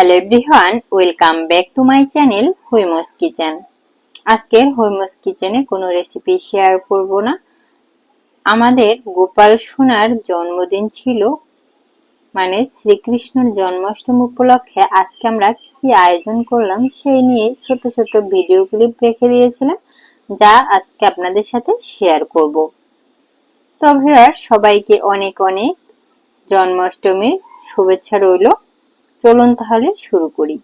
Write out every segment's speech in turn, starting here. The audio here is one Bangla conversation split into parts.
Hello everyone welcome back to my channel Haimo's kitchen আজকের হৈমস কিচেনে কোনো রেসিপি শেয়ার করব না। আমাদের গোপাল সোনার জন্মদিন ছিল মানে শ্রীকৃষ্ণর জন্মাষ্টমী উপলক্ষে আজকে আমরা কি কি আয়োজন করলাম সেই নিয়ে ছোট ছোট ভিডিও ক্লিপ রেখে দিয়েছিলাম, যা আজকে আপনাদের সাথে শেয়ার করব। তবে ভিউয়ার সবাইকে অনেক অনেক জন্মাষ্টমীর শুভেচ্ছা রইল। চলুন তাহলে শুরু করি।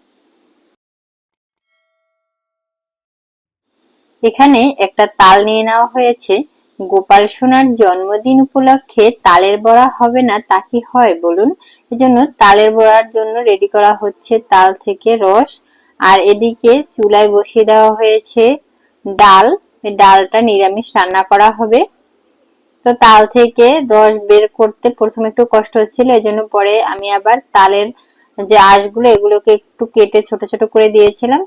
এখানে একটা তাল নিয়ে নেওয়া হয়েছে। গোপাল সোনার জন্মদিন উপলক্ষে তালের বড়া হবে না তা কি হয় বলুন? এজন্য তালের বড়ার জন্য রেডি করা হচ্ছে তাল থেকে রস। আর এদিকে চুলায় বসিয়ে দেওয়া হয়েছে ডাল। ডালটা নিরামিষ রান্না করা হবে। তো তাল থেকে রস বের করতে প্রথমে একটু কষ্ট হচ্ছিল, এজন্য পরে আমি আবার তালের যে আঁশগুলো এগুলোকে একটু কেটে ছোট ছোট করে দিয়েছিলাম।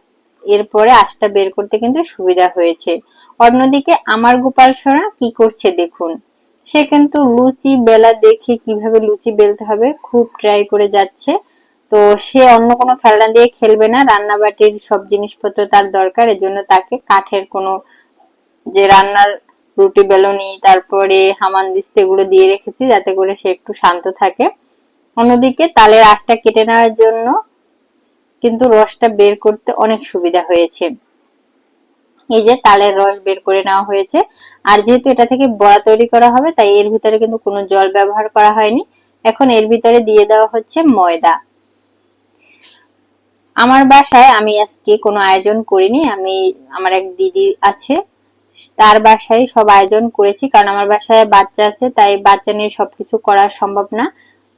এরপরে আঁশটা বের করতে কিন্তু সুবিধা হয়েছে। অন্যদিকে আমার গোপাল সোনা কি করছে দেখুন। সে কিন্তু লুচি বেলা দেখে কীভাবে লুচি বেলতে হবে খুব ট্রাই করে যাচ্ছে। তো সে অন্য কোনো খেলনা দিয়ে খেলবে না, রান্নাবাটির সব জিনিসপত্র তার দরকার, এজন্য তাকে কাঠের কোনো যে রান্নার রুটি বেলনি, তারপরে হামান দিস্তে এগুলো দিয়ে রেখেছি যাতে করে সে একটু শান্ত থাকে। অন্যদিকে তালের আঁশটা কেটে নেওয়ার জন্য কিন্তু রসটা বের করতে অনেক সুবিধা হয়েছে। এই যে তালের রস বের করে নেওয়া হয়েছে। আর যেহেতু এটা থেকে বড়া তৈরি করা হবে, তাই এর ভিতরে কিন্তু কোনো জল ব্যবহার করা হয়নি। এখন এর ভিতরে দিয়ে দেওয়া হচ্ছে ময়দা। আমার বাসায় আমি আজকে কোনো আয়োজন করিনি, আমি, আমার এক দিদি আছে, তার বাসায় সব আয়োজন করেছি, কারণ আমার বাসায় বাচ্চা আছে, তাই বাচ্চা নিয়ে সবকিছু করা সম্ভব না।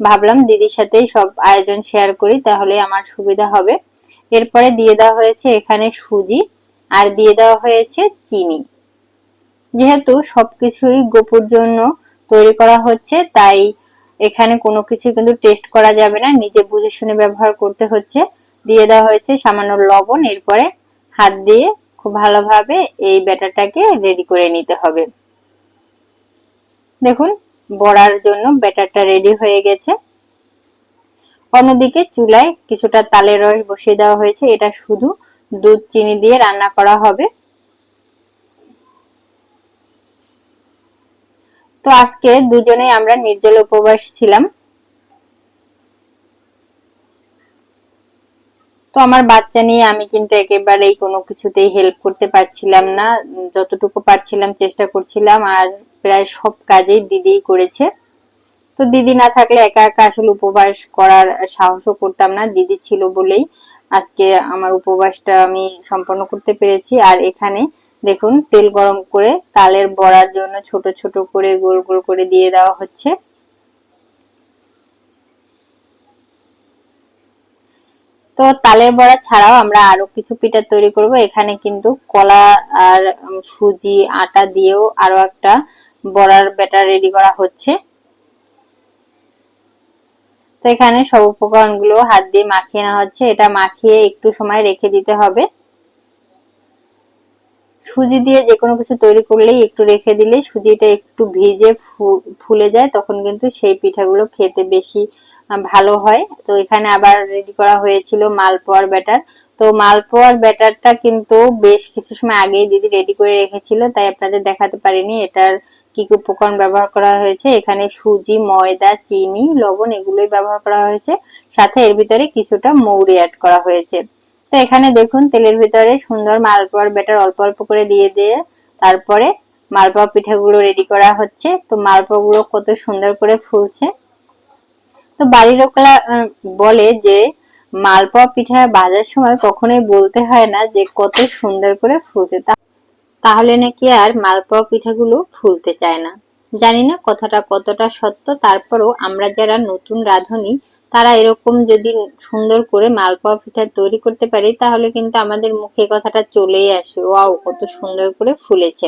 ভাবলাম দিদির সাথেই সব আয়োজন শেয়ার করি, তাহলে আমার সুবিধা হবে। এরপরে দিয়ে দেওয়া হয়েছে এখানে সুজি, আর দিয়ে দেওয়া হয়েছে চিনি। যেহেতু সবকিছুই গোপুর জন্য তৈরি করা হচ্ছে, তাই এখানে কোনো কিছু কিন্তু টেস্ট করা যাবে না, নিজে বুঝে শুনে ব্যবহার করতে হচ্ছে। দিয়ে দেওয়া হয়েছে সামান্য লবণ, এরপরে হাত দিয়ে খুব ভালোভাবে এই ব্যাটারটাকে রেডি করে নিতে হবে। দেখুন বড়ার জন্য ব্যাটারটা রেডি হয়ে গেছে। অন্যদিকে চুলায় কিছুটা তালের রস বসিয়ে দেওয়া হয়েছে। এটা শুধু দুধ, চিনি দিয়ে রান্না করা হবে। তো আজকে দুজনে আমরা নির্জল উপবাস ছিলাম। তো আমার বাচ্চা নিয়ে আমি কিন্তু একেবারেই কোনো কিছুতেই হেল্প করতে পারছিলাম না। যতটুকু পারছিলাম, চেষ্টা করছিলাম। আর প্রায় সব কাজেই দিদিই করেছে। তো দিদি না থাকলে একা একা আসলে উপবাস করার সাহসও করতাম না। দিদি ছিল বলেই আজকে আমার উপবাসটা আমি সম্পন্ন করতে পেরেছি। আর এখানে দেখুন, তেল গরম করে তালের বড়ার জন্য ছোট ছোট করে গোল গোল করে দিয়ে দেওয়া হচ্ছে। তো তালের বড়া ছাড়াও আমরা আরও কিছু পিঠা তৈরি করব। এখানে কিন্তু কলা আর সুজি, আটা দিয়েও আরও একটা বড়ার ব্যাটার রেডি করা হচ্ছে। তো এখানে সব উপকরণগুলো হাত দিয়ে মাখিয়ে নেওয়া হচ্ছে। এটা মাখিয়ে একটু সময় রেখে দিতে হবে। সুজি দিয়ে যে কোনো কিছু তৈরি করলেই একটু রেখে দিলে সুজিটা একটু ভিজে ফুলে যায়, তখন কিন্তু সেই পিঠাগুলো খেতে বেশি ভালো হয়। তো এখানে আবার রেডি করা হয়েছিল মালপোয়ার ব্যাটার। তো মালপোয়ার ব্যাটারটা কিন্তু বেশ কিছু সময় আগেই দিদি রেডি করে রেখেছিল, তাই আপনাদের দেখাতে পারিনি এটার কি কি উপকরণ ব্যবহার করা হয়েছে। এখানে সুজি, ময়দা, চিনি, লবণ এগুলোই ব্যবহার করা হয়েছে। সাথে এর ভিতরে কিছুটা মৌরি অ্যাড করা হয়েছে। তো এখানে দেখুন, তেলের ভিতরে সুন্দর মালপোয়ার ব্যাটার অল্প অল্প করে দিয়ে দিয়ে তারপরে মালপোয়া পিঠাগুলো রেডি করা হচ্ছে। তো মালপোয়াগুলো কত সুন্দর করে ফুলছে। তো বাড়ির লোকরা বলে যে, মালপোয়া পিঠা বাজার সময় কখনোই বলতে হয় না যে, কত সুন্দর করে ফুলছে। তাহলে নাকি আর মালপোয়া পিঠাগুলো ফুলতে চায় না। জানি না কথাটা কতটা সত্য, তারপরও আমরা যারা নতুন রাঁধুনি, তারা এরকম যদি সুন্দর করে মালপোয়া পিঠা তৈরি করতে পারি, তাহলে কিন্তু আমাদের মুখে কথাটা চলেই আসে, ওয়াও, কত সুন্দর করে ফুলেছে।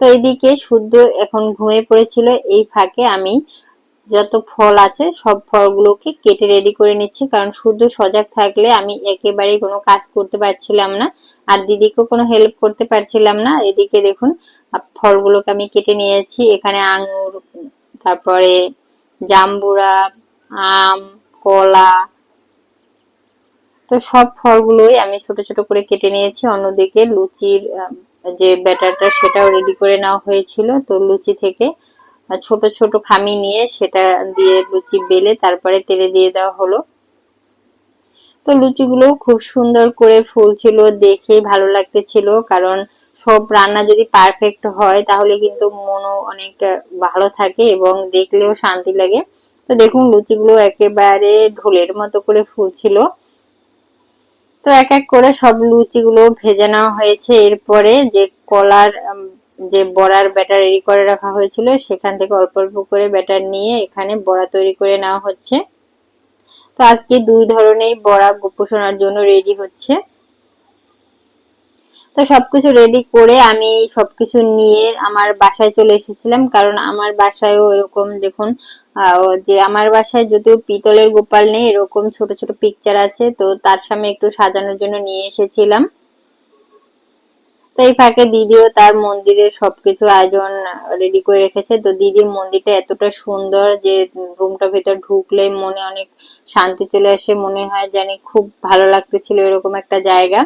তো এদিকে শুদ্ধ এখন ঘুমিয়ে পড়েছিল, এই ফাঁকে আমি যত ফল আছে, সব ফলগুলোকে কেটে রেডি করে নিচ্ছি। কারণ শুধু সজাগ থাকলে আমি একেবারেই কোনো কাজ করতে পারছিলাম না, আর দিদিকেও কোনো হেল্প করতে পারছিলাম না। এদিকে দেখুন ফলগুলোকে আমি কেটে নিয়েছি। এখানে আঙুর, তারপরে জাম্বুরা, আম, কলা, তো সব ফলগুলোই আমি ছোট ছোট করে কেটে নিয়েছি। অন্যদিকে লুচির যে ব্যাটারটা সেটাও রেডি করে নেওয়া হয়েছিল। তো লুচি থেকে ছোট ছোট খামি নিয়ে সেটা দিয়ে লুচি বেলে তারপরে তেলে দিয়ে দেওয়া হলো। তো লুচিগুলো খুব সুন্দর করে ফুলছিল দেখে ভালো লাগতেছিল, কারণ সব রান্না যদি পারফেক্ট হয়, তাহলে কিন্তু মনও অনেক ভালো থাকে এবং দেখলেও শান্তি লাগে। তো দেখুন, লুচিগুলো একেবারে ঢোলের মতো করে ফুলছিল। তো এক এক করে সব লুচিগুলো ভেজে নেওয়া হয়েছে। এরপরে যে কলার যে বড়ার ব্যাটার রেডি করে রাখা হয়েছিল, সেখান থেকে অল্প অল্প করে ব্যাটার নিয়ে এখানে বড়া তৈরি করে নেওয়া হচ্ছে। তো আজকে দুই ধরনের বড়া গোপোষণার জন্য রেডি হচ্ছে। তো সবকিছু রেডি করে আমি সবকিছু নিয়ে আমার বাসায় চলে এসেছিলাম, কারণ আমার বাসায়ও এরকম, দেখুন যে আমার বাসায় যদিও পিতলের গোপাল নেই, এরকম ছোট ছোট পিকচার আছে, তো তার সামনে একটু সাজানোর জন্য নিয়ে এসেছিলাম। তো এই ফাঁকে দিদিও তার মন্দিরের সবকিছু আয়োজন রেডি করে রেখেছে। তো দিদির মন্দিরটা এতটা সুন্দর যে রুমটা ভেতর ঢুকলে মনে অনেক শান্তি চলে আসে, মনে হয় জানি খুব ভালো লাগতেছিল এরকম একটা জায়গা।